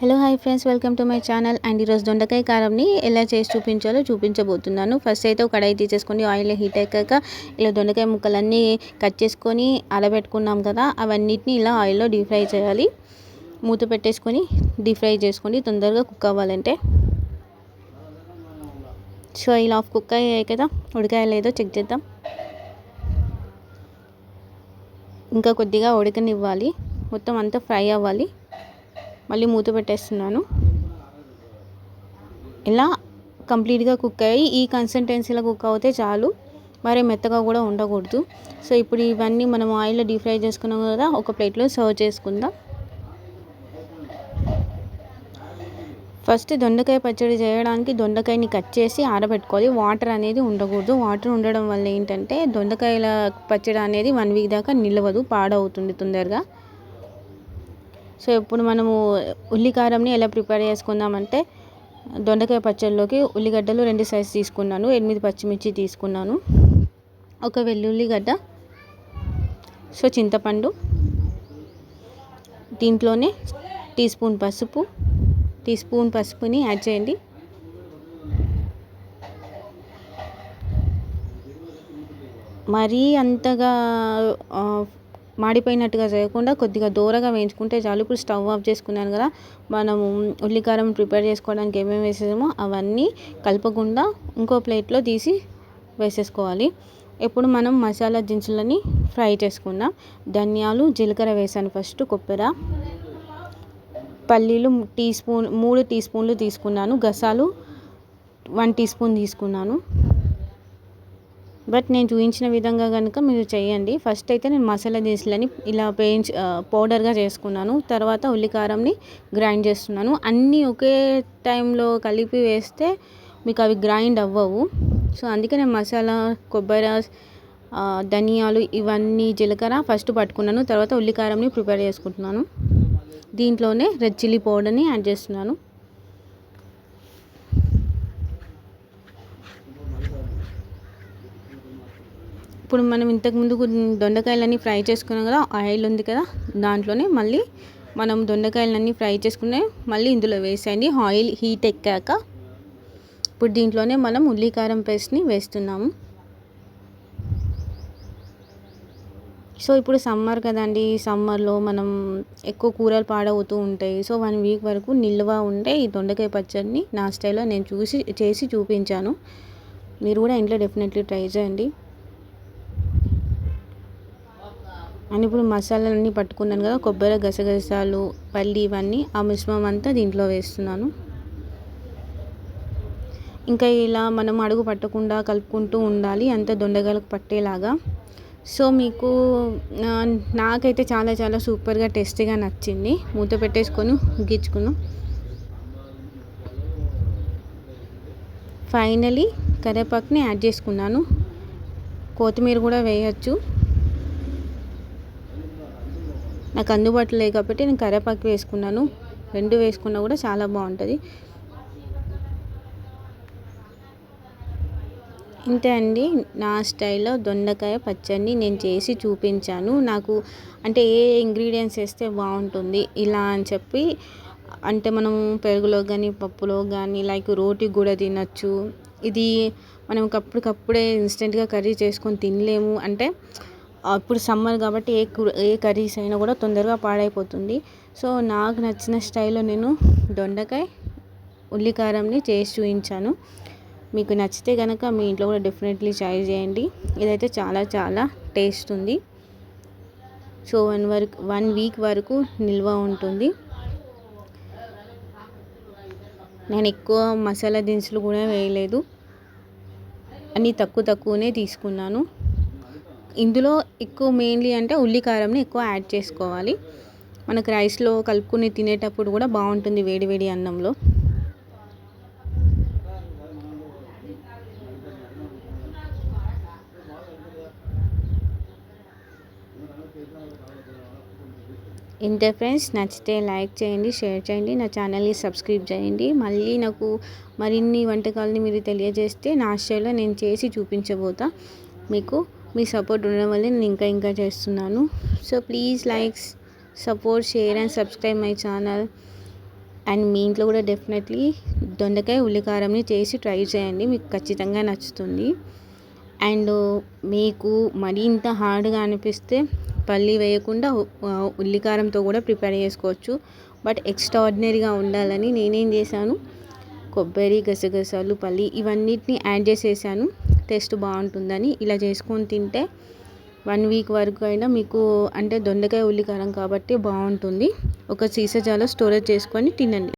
Hello hi friends welcome to my channel. And ఈరోజు దొండకాయ కారంని ఎలా చేసి చూపించాలో చూపించబోతున్నాను. ఫస్ట్ అయితే ఒక కడాయి తీసేసుకొని ఆయిల్ హీట్ అయ్యాక ఇలా దొండకాయ ముక్కలన్నీ కట్ చేసుకొని అరబెట్టుకున్నాం కదా అవన్నిటిని ఇలా ఆయిల్లో డీప్ ఫ్రై చేయాలి. మూత పెట్టేసుకొని డీప్ ఫ్రై చేసుకోండి తొందరగా కుక్ అవ్వాలంటే. సో ఇలా ఆఫ్ కుక్ అయ్యాయి కదా ఉడకాయలేదో చెక్ చేద్దాం. ఇంకా కొద్దిగా ఉడకనివ్వాలి మొత్తం అంతా ఫ్రై అవ్వాలి. మళ్ళీ మూత పెట్టేస్తున్నాను. ఇలా కంప్లీట్గా కుక్ అయ్యి ఈ కన్సిస్టెన్సీలో కుక్ అవుతే చాలు. మరి మెత్తగా కూడా ఉండకూడదు. సో ఇప్పుడు ఇవన్నీ మనం ఆయిల్లో డీప్ ఫ్రై చేసుకున్నాం కదా ఒక ప్లేట్లో సర్వ్ చేసుకుందాం. ఫస్ట్ దొండకాయ పచ్చడి చేయడానికి దొండకాయని కట్ చేసి ఆరబెట్టుకోవాలి. వాటర్ అనేది ఉండకూడదు. వాటర్ ఉండడం వల్ల ఏంటంటే దొండకాయల పచ్చడి అనేది వన్ వీక్ దాకా నిలవదు పాడవుతుంది తొందరగా. సో ఇప్పుడు మనము ఉల్లికారంని ఎలా ప్రిపేర్ చేసుకుందామంటే దొండకాయ పచ్చడిలోకి ఉల్లిగడ్డలు రెండు సైజు తీసుకున్నాను ఎనిమిది పచ్చిమిర్చి తీసుకున్నాను ఒక వెల్లుల్లిగడ్డ సో చింతపండు దీంట్లోనే టీ స్పూన్ పసుపు టీ స్పూన్ పసుపుని యాడ్ చేయండి. మరీ అంతగా మాడిపోయినట్టుగా చేయకుండా కొద్దిగా దూరగా వేయించుకుంటే చాలు. ఇప్పుడు స్టవ్ ఆఫ్ చేసుకున్నాను కదా మనము ఉల్లికారం ప్రిపేర్ చేసుకోవడానికి ఏమేమి వేసేసామో అవన్నీ కలపకుండా ఇంకో ప్లేట్లో తీసి వేసేసుకోవాలి. ఇప్పుడు మనం మసాలా దినుసులని ఫ్రై చేసుకుందాం. ధనియాలు జీలకర్ర వేసాను ఫస్ట్ కొబ్బరి పల్లీలు టీ స్పూన్ మూడు టీ స్పూన్లు తీసుకున్నాను. గసాలు వన్ టీ స్పూన్ తీసుకున్నాను. బట్ నేను చూపించిన విధంగా కనుక మీరు చేయండి. ఫస్ట్ అయితే నేను మసాలా దినుసులని ఇలా వేయించి పౌడర్గా చేసుకున్నాను. తర్వాత ఉల్లికారంని గ్రైండ్ చేస్తున్నాను. అన్నీ ఒకే టైంలో కలిపి వేస్తే మీకు అవి గ్రైండ్ అవ్వవు. సో అందుకే నేను మసాలా కొబ్బరి ధనియాలు ఇవన్నీ జీలకర్ర ఫస్ట్ పట్టుకున్నాను. తర్వాత ఉల్లికారంని ప్రిపేర్ చేసుకుంటున్నాను. దీంట్లోనే రెడ్ చిల్లీ పౌడర్ని యాడ్ చేస్తున్నాను. ఇప్పుడు మనం ఇంతకుముందు దొండకాయలన్నీ ఫ్రై చేసుకున్నాం కదా ఆయిల్ ఉంది కదా దాంట్లోనే మళ్ళీ మనం దొండకాయలన్నీ ఫ్రై చేసుకునే మళ్ళీ ఇందులో వేసేయండి. ఆయిల్ హీట్ ఎక్కాక ఇప్పుడు దీంట్లోనే మనం ఉల్లికారం పేస్ట్ని వేస్తున్నాము. సో ఇప్పుడు సమ్మర్ కదండి సమ్మర్లో మనం ఎక్కువ కూరలు పాడవుతూ ఉంటాయి. సో వన్ వీక్ వరకు నిల్వ ఉంటే ఈ దొండకాయ పచ్చడిని నా స్టైల్లో నేను చూసి చేసి చూపించాను. మీరు కూడా ఇంట్లో డెఫినెట్లీ ట్రై చేయండి. అని ఇప్పుడు మసాలాలన్నీ పట్టుకున్నాను కదా కొబ్బరి గసగసాలు పల్లి ఇవన్నీ ఆ మిశ్రమం అంతా దీంట్లో వేస్తున్నాను. ఇంకా ఇలా మనం అడుగు పట్టకుండా కలుపుకుంటూ ఉండాలి అంత దొండగాలకు పట్టేలాగా. సో మీకు నాకైతే చాలా చాలా సూపర్గా టేస్టీగా నచ్చింది. మూత పెట్టేసుకొని ఉగ్గించుకున్నాం ఫైనలీ కరివేపాకుని యాడ్ చేసుకున్నాను. కొత్తిమీర కూడా వేయచ్చు. నాకు అందుబాటులో లేదు కాబట్టి నేను కరివేపాకు వేసుకున్నాను. రెండు వేసుకున్నా కూడా చాలా బాగుంటుంది. ఇంతే అండి. నా స్టైల్లో దొండకాయ పచ్చడిని నేను చేసి చూపించాను. నాకు అంటే ఏ ఇంగ్రీడియంట్స్ వేస్తే బాగుంటుంది ఇలా అని చెప్పి అంటే మనం పెరుగులో కానీ పప్పులో కానీ లైక్ రోటీ కూడా తినచ్చు. ఇది మనం అప్పటికప్పుడే ఇన్స్టెంట్గా కర్రీ చేసుకొని తినలేము. అంటే ఇప్పుడు సమ్మర్ కాబట్టి ఏ ఏ కర్రీస్ అయినా కూడా తొందరగా పాడైపోతుంది. సో నాకు నచ్చిన స్టైల్లో నేను దొండకాయ ఉల్లికారంని చేసి చూపించాను. మీకు నచ్చితే కనుక మీ ఇంట్లో కూడా డెఫినెట్లీ ట్రై చేయండి. ఇదైతే చాలా చాలా టేస్ట్ ఉంది. సో వన్ వరకు వన్ వీక్ వరకు నిల్వ ఉంటుంది. నేను ఎక్కువ మసాలా దినుసులు కూడా వేయలేదు. అన్నీ తక్కువ తక్కువనే తీసుకున్నాను. ఇందులో ఎక్కువ మెయిన్లీ అంటే ఉల్లికారంని ఎక్కువ యాడ్ చేసుకోవాలి. మనకు రైస్లో కలుపుకొని తినేటప్పుడు కూడా బాగుంటుంది వేడివేడి అన్నంలో. ఇంతే ఫ్రెండ్స్ నచ్చితే లైక్ చేయండి షేర్ చేయండి నా ఛానల్ని సబ్స్క్రైబ్ చేయండి. మళ్ళీ నాకు మరిన్ని వంటకాలని మీరు తెలియజేస్తే నా స్టైల్లో నేను చేసి చూపించబోతా. మీకు మీ సపోర్ట్ ఉండడం వల్ల నేను ఇంకా ఇంకా చేస్తున్నాను. So please likes support share and subscribe my channel. And మీ ఇంట్లో కూడా డెఫినెట్లీ దొండకాయ ఉల్లికారంని చేసి ట్రై చేయండి. మీకు ఖచ్చితంగా నచ్చుతుంది. అండ్ మీకు మరీ ఇంత హార్డ్గా అనిపిస్తే పల్లి వేయకుండా ఉల్లికారంతో కూడా ప్రిపేర్ చేసుకోవచ్చు. బట్ ఎక్స్ట్రా ఆర్డినరీగా ఉండాలని నేనేం చేశాను? కొబ్బరి గసగసాలు పల్లి ఇవన్నిటిని యాడ్ చేసేసాను. టేస్ట్ బాగుంటుందని ఇలా చేసుకొని తింటే వన్ వీక్ వరకు అయినా మీకు అంటే దొండకాయ ఉల్లికారం కాబట్టి బాగుంటుంది. ఒక సీసా చాలా స్టోరేజ్ చేసుకొని తినండి.